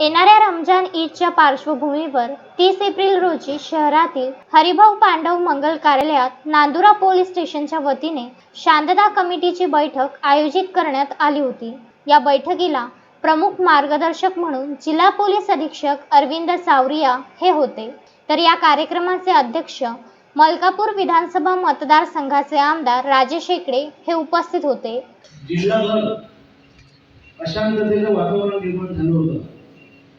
येणाऱ्या रमजान ईदच्या पार्श्वभूमीवर तीस एप्रिल रोजी शहरातील हरिभाऊ पांडव मंगल कार्यालयात नांदुरा पोलीस स्टेशनच्या वतीने शांतता कमिटीची बैठक आयोजित करण्यात आली होती. या बैठकीला प्रमुख मार्गदर्शक म्हणून जिल्हा पोलीस अधीक्षक अरविंद सावरिया हे होते. तर या कार्यक्रमाचे अध्यक्ष मलकापूर विधानसभा मतदारसंघाचे आमदार राजेश शेकडे हे उपस्थित होते. अशांततेचं वातावरण निर्माण झालं होतं.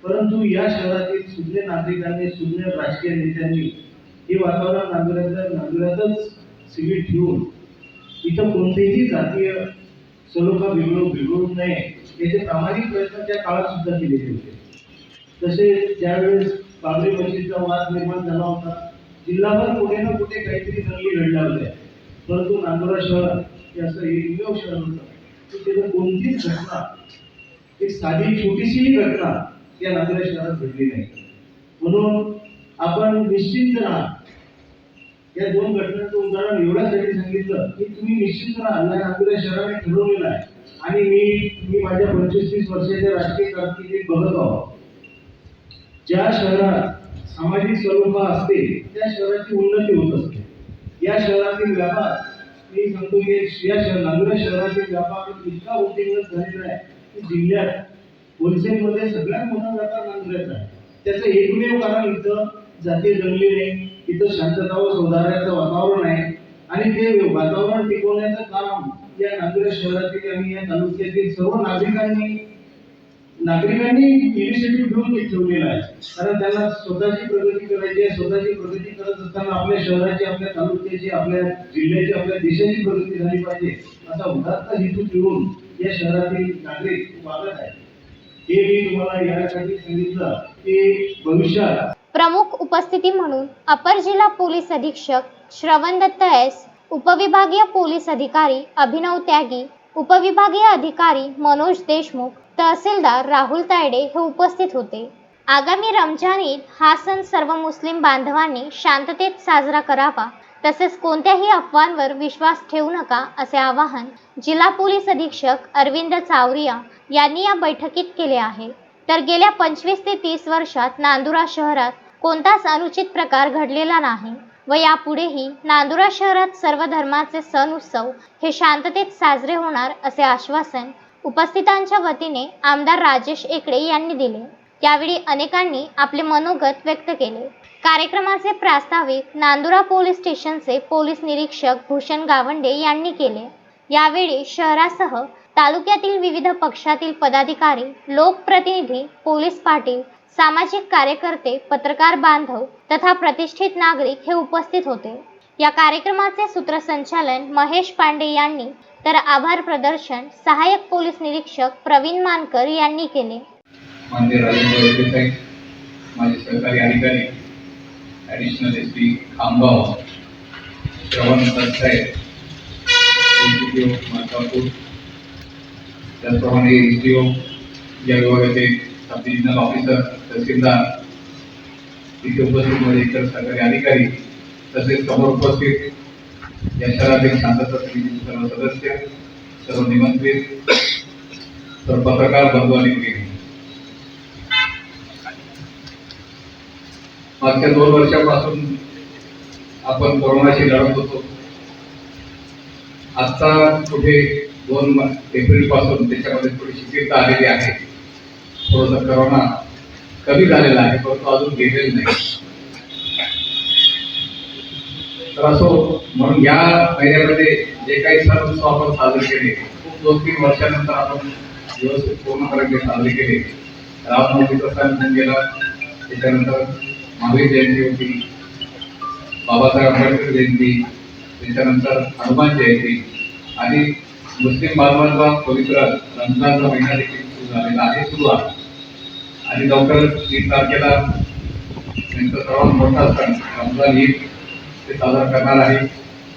परंतु या शहरातील सुज्ञ नागरिकांनी सुज्ञ राजकीय नेत्यांनी हे वातावरण नांदुऱ्यात नांदुऱ्यातच सीमित ठेवून इथं कोणतेही जातीय सलोखा बिघडू बिघडू नये याचे प्रामाणिक प्रयत्न त्या काळात सुद्धा केलेले होते तसेच ज्यावेळेस बाबरी मशीदचा वाद निर्माण झाला होता. जिल्हाभर कुठे ना कुठे काहीतरी चांगली घडल्या होत्या. परंतु नांदुरा शहर हे असं एकमेव शहर होतं. की तिथं कोणतीच घटना एक साधी छोटीशीही घटना या नांदेड शहरात घडली नाही. म्हणून आपण निश्चिंत राहा. या दोन घटनांचं उदाहरण एवढ्यासाठी सांगितलं की तुम्ही निश्चिंत राहा. या नांदेड शहराने ठरवलेलं आहे. आणि मी मी माझ्या पंचवीस तीस वर्षाच्या राजकीय कारकिर्दीत बघत आहोत. ज्या शहरात सामाजिक स्वरूप असते त्या शहराची उन्नती होत असते. या शहरातील व्यापार मी सांगतो की या शहर नांदेड शहरातील व्यापार इतका उद्योगत झालेला आहे की जिल्ह्यात होलसेलमध्ये सगळ्यात मोठा व्यापार आहे. त्याचं एकमेव कारण इथं जाती जमली नाही इथं शांतता व सौहार्दाचं वातावरण आहे. आणि ते वातावरण टिकवण्याचं काम या नांदुरा शहरातील आणि या तालुक्यातील सर्व नागरिकांनी नागरिकांनी इनिशिएटिव्ह घेऊन ठेवलेला आहे. कारण त्यांना स्वतःची प्रगती करायची आहे. स्वतःची प्रगती करत असताना आपल्या शहराची आपल्या तालुक्याची आपल्या जिल्ह्याची आपल्या देशाची प्रगती झाली पाहिजे. असा उदात्त हेतू ठेवून या शहरातील नागरिक वागत आहेत. हे मी तुम्हाला यासाठी सांगितलं की भविष्यात प्रमुख उपस्थिती म्हणून अपर जिल्हा पोलीस अधीक्षक श्रवण दत्त एस उपविभागीय पोलीस अधिकारी अभिनव त्यागी उपविभागीय अधिकारी मनोज देशमुख तहसीलदार राहुल तायडे हे उपस्थित होते. आगामी रमजान ईद हा सण सर्व मुस्लिम बांधवांनी शांततेत साजरा करावा. तसेच कोणत्याही अफवांवर विश्वास ठेवू नका असे आवाहन जिल्हा पोलीस अधीक्षक अरविंद चावरिया यांनी या बैठकीत केले आहे. तर गेल्या पंचवीस ते तीस वर्षात नांदुरा शहरात कोणताच अनुचित प्रकार घडलेला नाही व यापुढेही नांदुरा शहरात सर्व धर्माचे सण उत्सव हे शांततेत साजरे होणार असे आश्वासन उपस्थितांच्या वतीने आमदार राजेश एकडे यांनी दिले. यावेळी अनेकांनी आपले मनोगत व्यक्त केले. कार्यक्रमाचे प्रास्ताविक नांदुरा पोलीस स्टेशनचे पोलीस निरीक्षक भूषण गावंडे यांनी केले. यावेळी शहरासह तालुक्यातील विविध पक्षातील पदाधिकारी लोकप्रतिनिधी पोलीस पाटील सामाजिक कार्यकर्ते पत्रकार बांधव तथा प्रतिष्ठित नागरिक हे उपस्थित होते. या कार्यक्रमाचे सूत्रसंचालन महेश पांडे यांनी तर आभार प्रदर्शन सहाय्यक पोलीस निरीक्षक प्रवीण मानकर यांनी केले. मान्य राजेंद्र साहेब माझे सहकारी अधिकारी ॲडिशनल एस पी खामगाव श्रवण साहेब एस मालकापूर. त्याचप्रमाणे एस डी ओ या विभागाचे सब डिव्हिजनल ऑफिसर तहसीलदार. तिथे उपस्थित माझे इतर सरकारी अधिकारी तसेच समोर उपस्थित या शहरातील शांतता समितीचे सर्व सदस्य सर्व निमंत्रित सर्व पत्रकार बंधू आणि मागच्या दोन वर्षापासून आपण कोरोनाशी लढत होतो. आता कुठे दोन एप्रिलपासून त्याच्यामध्ये थोडी शिथिलता आलेली आहे. थोडंसं करोना कमी झालेला आहे परंतु अजून गेलेलं नाही. तर असो म्हणून या महिन्यामध्ये जे काही सण उत्सव आपण साजरे केले खूप दोन तीन वर्षानंतर आपण व्यवस्थित पूर्णपणे साजरे केले. रामनवमीचा सण गेला. त्याच्यानंतर महावीर जयंती होती. बाबासाहेब आंबेडकर जयंती त्याच्यानंतर हनुमान जयंती. आणि मुस्लिम बांधवांचा पवित्र रमजानचा महिना देखील सुरू झालेला आहे सुरू आहे. आणि लवकरच तीन तारखेला त्यांचा सर्वात मोठा सण रमजान ईद ते साजरा करणार आहे.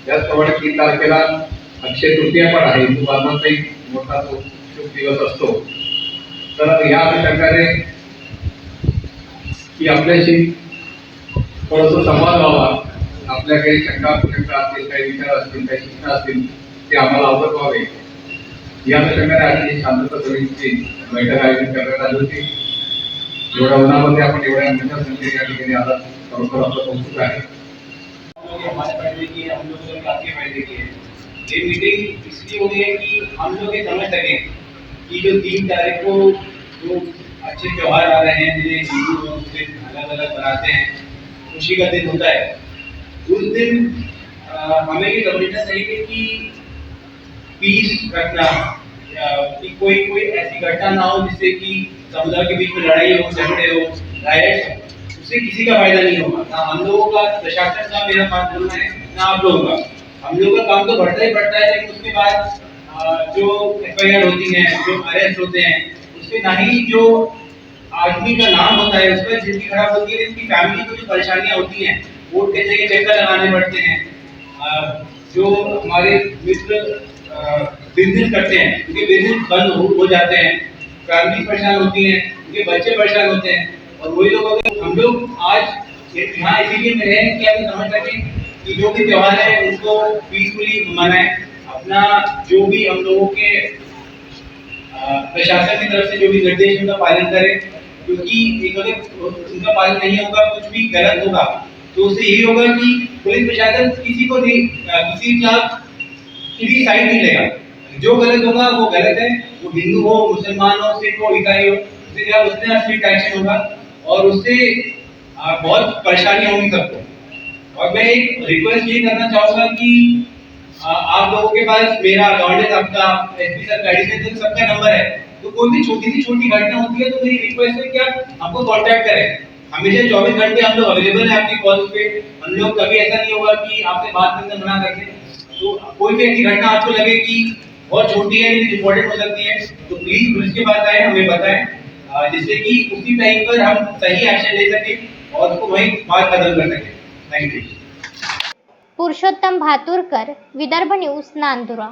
त्याचप्रमाणे तीन तारखेला अक्षय तृतीया पण आहे. हिंदू बांधवांचा एक मोठा तो शुभ दिवस असतो. तर या प्रकारे की आपल्याशी थोडंसं संवाद व्हावा। आपल्या काही शंका कुशंका असतील, काही विचार असतील, काही सूचना असतील, ते आम्हाला अवगत व्हावे. या अनुषंगाने आजची शांतता समितीची बैठक आयोजित करण्यात आली होती. एवढ्या उन्हामध्ये आपण एवढ्या मोठ्या संख्येने या ठिकाणी आला खरोखर आपलं कौतुक आहे. लोग हमारे फ़ायदे की है हम लोगों है ये मीटिंग इसलिए हो रही है कि हम लोग ये समझ सकें कि जो तीन तारीख को जो अच्छे त्यौहार आ रहे हैं, जिन्हें हिंदू, मुस्लिम अलग अलग बनाते हैं खुशी का दिन होता है। उस दिन हमें ये समझना चाहिए कि पीस रखना कि कोई कोई ऐसी घटना ना हो जिससे कि समुदाय के बीच में लड़ाई हो, झगड़े हो हो, उससे किसी का फ़ायदा नहीं होगा। ना हम लोगों का प्रशासन का मेरा बात बोलना है, ना आप लोगों का। हम लोगों का काम तो बढ़ता ही बढ़ता है, लेकिन उसके बाद जो एफ़ होती है, जो अरेस्ट होते हैं उसमें ना ही जो आदमी का नाम होता है उसका ज़िंदगी खराब होती है लेकिन फैमिली को जो परेशानियाँ होती हैं देने के चक्कर लगाने पड़ते हैं। जो हमारे मित्र बिज़नेस करते हैं उनके बिज़नेस बंद हो, हो जाते हैं। फैमिली परेशान होती है उनके बच्चे परेशान होते हैं। और वही लोग अगर हम लोग आज यहाँ इसीलिए में हैं कि हम समझ सकें कि जो भी त्यौहार है उसको पीसफुली मनाएँ। अपना जो भी हम लोगों के प्रशासन की तरफ़ से जो भी निर्देश उनका पालन करें। क्योंकि अगर उनका पालन नहीं होगा, कुछ भी गलत होगा तो उससे यही होगा कि पुलिस प्रशासन किसी को नहीं किसी के किसी साइड नहीं लेगा। जो गलत होगा, वो गलत है, वो हिंदू हो, मुसलमान हो, सिख हो, ईसाई हो उसके खिलाफ उतना स्ट्रिक्ट एक्शन होगा और उससे बहुत परेशानी होगी सबको। और मैं एक रिक्वेस्ट ये करना चाहूँगा कि आप लोगों के पास मेरा गवर्नेंस आपका एसपी सर एडिशनल सबका नंबर है। तो कोई भी छोटी सी छोटी घटना होती है तो मेरी रिक्वेस्ट है कि आप हमको करें। हमेशा चौबीस घंटे हम लोग अवेलेबल है आपकी कॉल पे। हम लोग कभी ऐसा नहीं होगा कि आपसे बात करने मना करते तो कोई भी ऐसी घटना आपको लगे कि बहुत छोटी है, लेकिन इम्पोर्टेंट हो सकती है तो प्लीज़ पुलिस के पास आए, हमें बताएँ। जिससे कि उसी टाइम पर हम सही एक्शन ले सकें और उसको वहीं बात खत्म कर सकें। Thank you Purushottam Bhaturkar, Vidarbha news, Nandura.